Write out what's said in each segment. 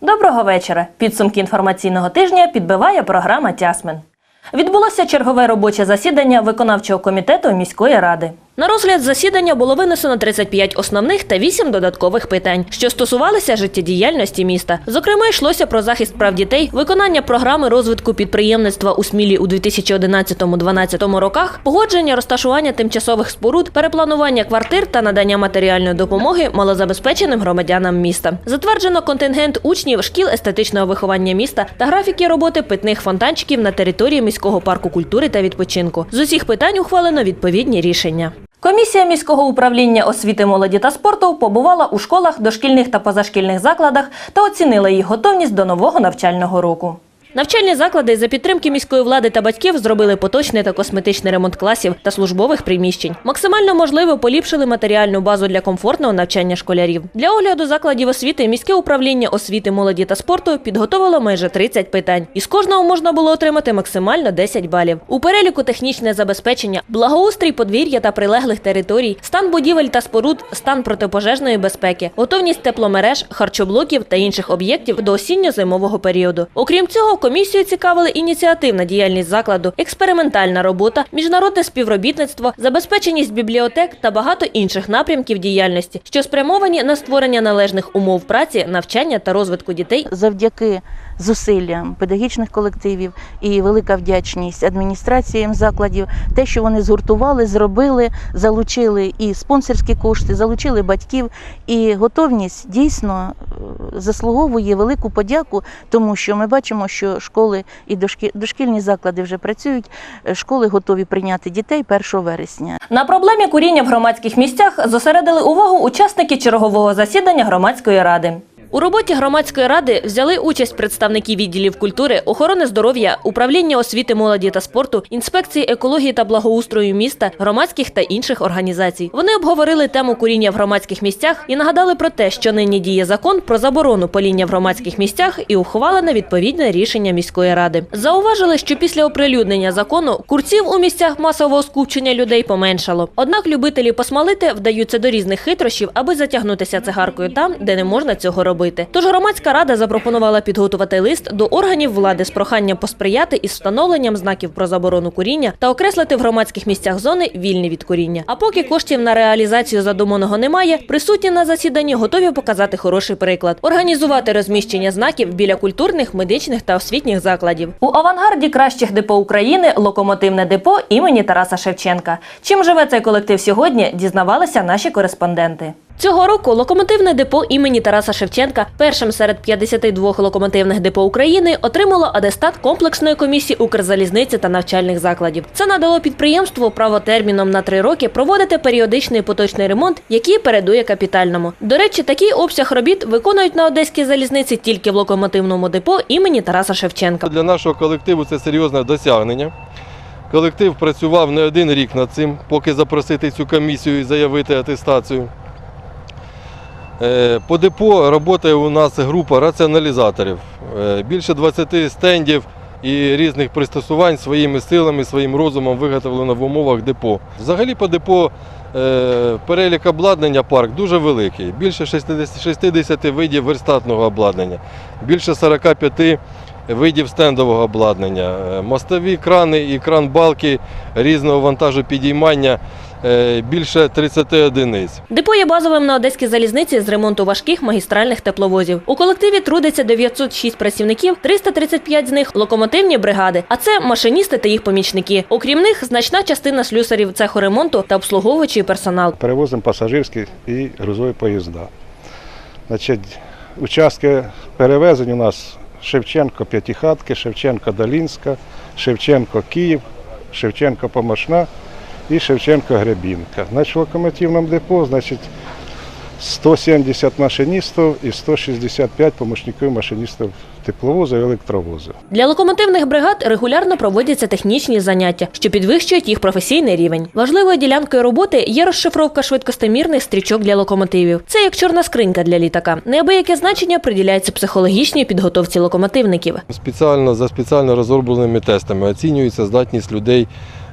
Доброго вечора. Підсумки інформаційного тижня підбиває програма Тясмен. Відбулося чергове робоче засідання виконавчого комітету міської ради. На розгляд засідання було винесено 35 основних та 8 додаткових питань, що стосувалися життєдіяльності міста. Зокрема, йшлося про захист прав дітей, виконання програми розвитку підприємництва у Смілі у 2011-2012 роках, погодження розташування тимчасових споруд, перепланування квартир та надання матеріальної допомоги малозабезпеченим громадянам міста. Затверджено контингент учнів шкіл естетичного виховання міста та графіки роботи питних фонтанчиків на території міського парку культури та відпочинку. З усіх питань ухвалено відповідні рішення. Комісія міського управління освіти, молоді та спорту побувала у школах, дошкільних та позашкільних закладах та оцінила їх готовність до нового навчального року. Навчальні заклади за підтримки міської влади та батьків зробили поточний та косметичний ремонт класів та службових приміщень. Максимально можливо поліпшили матеріальну базу для комфортного навчання школярів. Для огляду закладів освіти міське управління освіти, молоді та спорту підготовило майже 30 питань. Із кожного можна було отримати максимально 10 балів. У переліку технічне забезпечення, благоустрій подвір'я та прилеглих територій, стан будівель та споруд, стан протипожежної безпеки, готовність тепломереж, харчоблоків та інших об'єктів до осінньо-зимового періоду. Окрім цього, комісію цікавили ініціативна діяльність закладу, експериментальна робота, міжнародне співробітництво, забезпеченість бібліотек та багато інших напрямків діяльності, що спрямовані на створення належних умов праці, навчання та розвитку дітей. Завдяки зусиллям педагогічних колективів і велика вдячність адміністраціям закладів, те, що вони згуртували, зробили, залучили і спонсорські кошти, залучили батьків, і готовність дійсно е, заслуговує велику подяку, тому що ми бачимо, що школи і дошкі- дошкільні заклади вже працюють. е, Школи готові прийняти дітей 1 вересня. На проблемі куріння в громадських місцях зосередили увагу учасники чергового засідання громадської ради. У роботі громадської ради взяли участь представники відділів культури, охорони здоров'я, управління освіти, молоді та спорту, інспекції екології та благоустрою міста, громадських та інших організацій. Вони обговорили тему куріння в громадських місцях і нагадали про те, що нині діє закон про заборону паління в громадських місцях і ухвалене відповідне рішення міської ради. Зауважили, що після оприлюднення закону курців у місцях масового скупчення людей поменшало. Однак любителі посмалити вдаються до різних хитрощів, аби затягнутися цигаркою там, де не можна цього робити. Тож громадська рада запропонувала підготувати лист до органів влади з проханням посприяти із встановленням знаків про заборону куріння та окреслити в громадських місцях зони вільні від куріння. А поки коштів на реалізацію задуманого немає, присутні на засіданні готові показати хороший приклад, організувати розміщення знаків біля культурних, медичних та освітніх закладів. У авангарді кращих депо України локомотивне депо імені Тараса Шевченка. Чим живе цей колектив сьогодні, дізнавалися наші кореспонденти. Цього року локомотивне депо імені Тараса Шевченка, першим серед 52 локомотивних депо України, отримало адестат комплексної комісії Укрзалізниці та навчальних закладів. Це надало підприємству право терміном на три роки проводити періодичний поточний ремонт, який передує капітальному. До речі, такий обсяг робіт виконують на одеській залізниці тільки в локомотивному депо імені Тараса Шевченка. Для нашого колективу це серйозне досягнення. Колектив працював не один рік над цим, поки запросити цю комісію і заявити атестацію. Е, По депо працює у нас група раціоналізаторів. Е, Більше 20 стендів і різних пристосувань своїми силами, своїм розумом виготовлено в умовах депо. Взагалі по депо е, перелік обладнання парк дуже великий. Більше 60, 60 видів верстатного обладнання, більше 45 видів стендового обладнання, мостові крани і кран-балки різного вантажу підіймання більше 30 одиниць. Депо є базовим на одеській залізниці з ремонту важких магістральних тепловозів. У колективі трудиться 906 працівників, 335 з них локомотивні бригади, а це машиністи та їх помічники. Окрім них, значна частина слюсарів цеху ремонту та обслуговуючий персонал. перевозимо пасажирські і грузові поїзда. Значить, участки перевезень у нас Шевченко П'ятихатки, Шевченко Долінська, Шевченко Київ, Шевченко Помашна і Шевченко Гребінка. Значить, в локомотивному депо значить, 170 машиністів і 165 помічників машиністів тепловозу і електровозу. Для локомотивних бригад регулярно проводяться технічні заняття, що підвищують їх професійний рівень. Важливою ділянкою роботи є розшифровка швидкостомірних стрічок для локомотивів. Це як чорна скринька для літака. Неабияке значення приділяється психологічній підготовці локомотивників. Спеціально за спеціально розробленими тестами оцінюється здатність людей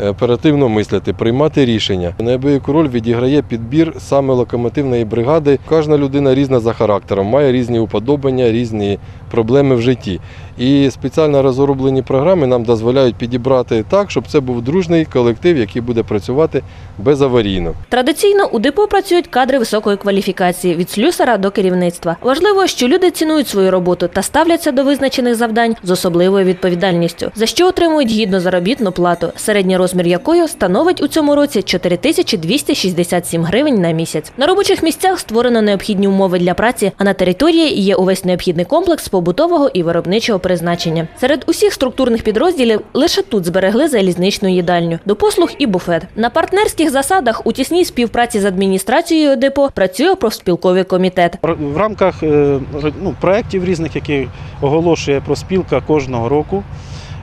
оперативно мислити, приймати рішення. Неабияку роль відіграє підбір саме локомотивної бригади. Кожна людина різна за характером, має різні уподобання, різні проблеми в житті. І спеціально розроблені програми нам дозволяють підібрати так, щоб це був дружний колектив, який буде працювати безаварійно. Традиційно у депо працюють кадри високої кваліфікації від слюсара до керівництва. Важливо, що люди цінують свою роботу та ставляться до визначених завдань з особливою відповідальністю, за що отримують гідну заробітну плату, середній розмір якої становить у цьому році 4267 гривень на місяць. На робочих місцях створено необхідні умови для праці, а на території є увесь необхідний комплекс побутового і виробничого призначення. Серед усіх структурних підрозділів лише тут зберегли залізничну їдальню, до послуг і буфет. На партнерських засадах у тісній співпраці з адміністрацією депо працює профспілковий комітет. В рамках е, ну, проєктів різних, які оголошує проспілка кожного року.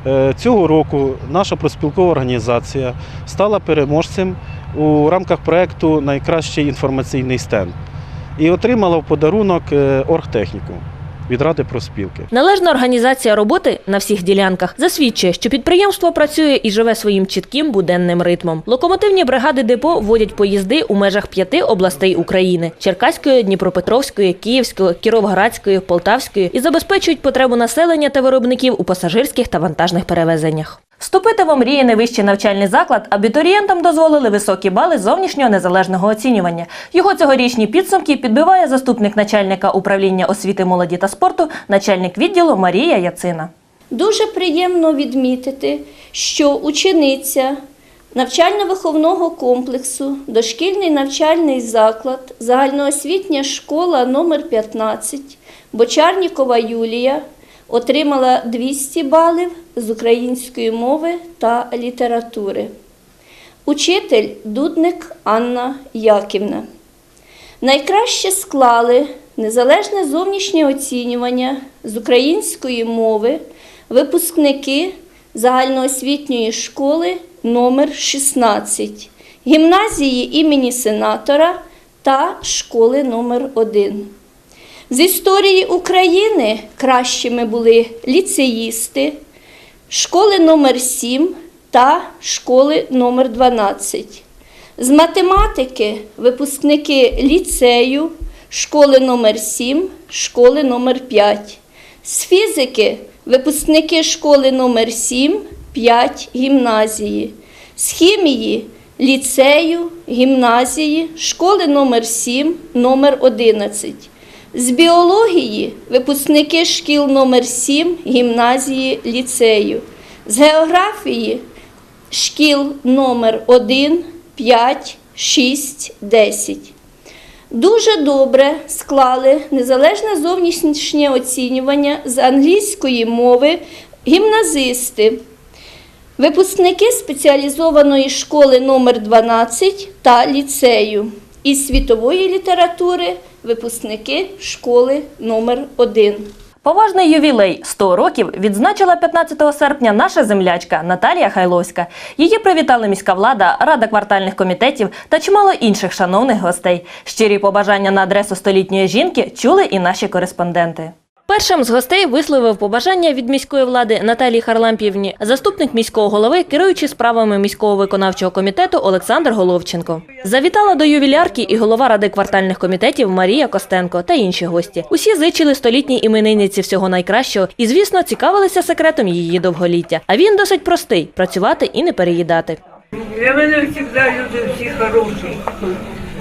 Е, Цього року наша проспілкова організація стала переможцем у рамках проєкту Найкращий інформаційний стенд і отримала в подарунок е, оргтехніку від Ради проспілки. Належна організація роботи на всіх ділянках засвідчує, що підприємство працює і живе своїм чітким буденним ритмом. Локомотивні бригади депо водять поїзди у межах п'яти областей України: Черкаської, Дніпропетровської, Київської, Кіровоградської, Полтавської і забезпечують потребу населення та виробників у пасажирських та вантажних перевезеннях. Вступити в омріяний вищий навчальний заклад абітурієнтам дозволили високі бали зовнішнього незалежного оцінювання. Його цьогорічні підсумки підбиває заступник начальника управління освіти, молоді та спорту, начальник відділу Марія Яцина. Дуже приємно відмітити, що учениця навчально-виховного комплексу, дошкільний навчальний заклад, загальноосвітня школа номер 15 Бочарнікова Юлія отримала 200 балів з української мови та літератури. Учитель Дудник Анна Яківна. Найкраще склали незалежне зовнішнє оцінювання з української мови випускники загальноосвітньої школи номер 16 гімназії імені сенатора та школи номер 1 З історії України кращими були ліцеїсти, школи номер 7 та школи номер 12 з математики випускники ліцею, школи номер 7, школи номер 5 З фізики випускники школи номер 7, 5 гімназії. З хімії ліцею, гімназії, школи номер 7, номер 11 З біології випускники шкіл номер 7, гімназії, ліцею. З географії шкіл номер 1, 5, 6, 10. Дуже добре склали незалежне зовнішнє оцінювання з англійської мови гімназисти, випускники спеціалізованої школи номер 12 та ліцею. Із світової літератури випускники школи номер 1 Поважний ювілей 100 років відзначила 15 серпня наша землячка Наталія Хайловська. Її привітали міська влада, рада квартальних комітетів та чимало інших шановних гостей. Щирі побажання на адресу столітньої жінки чули і наші кореспонденти. Першим з гостей висловив побажання від міської влади Наталії Харлампівні, заступник міського голови, керуючий справами міського виконавчого комітету Олександр Головченко. Завітала до ювілярки і голова ради квартальних комітетів Марія Костенко та інші гості. Усі зичили столітній іменинниці всього найкращого і, звісно, цікавилися секретом її довголіття. А він досить простий працювати і не переїдати. Для мене завжди люди всі хороші.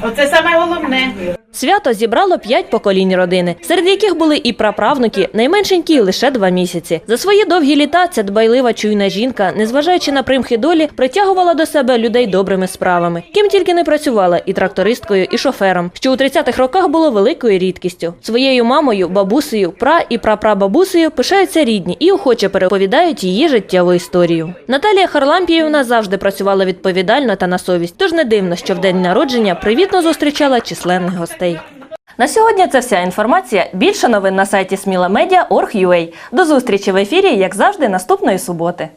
Оце саме головне. Свято зібрало п'ять поколінь родини, серед яких були і праправнуки, найменшенькі лише два місяці. За свої довгі літа ця дбайлива чуйна жінка, незважаючи на примхи долі, притягувала до себе людей добрими справами. Ким тільки не працювала і трактористкою, і шофером, що у 30-х роках було великою рідкістю. Своєю мамою, бабусею, пра і прапрабабусею пишаються рідні і охоче переповідають її життєву історію. Наталія Харлампіївна завжди працювала відповідально та на совість, тож не дивно, що в день народження привітно зустрічала численних гостей. На сьогодні це вся інформація. Більше новин на сайті smilamedia.org.ua. До зустрічі в ефірі, як завжди, наступної суботи.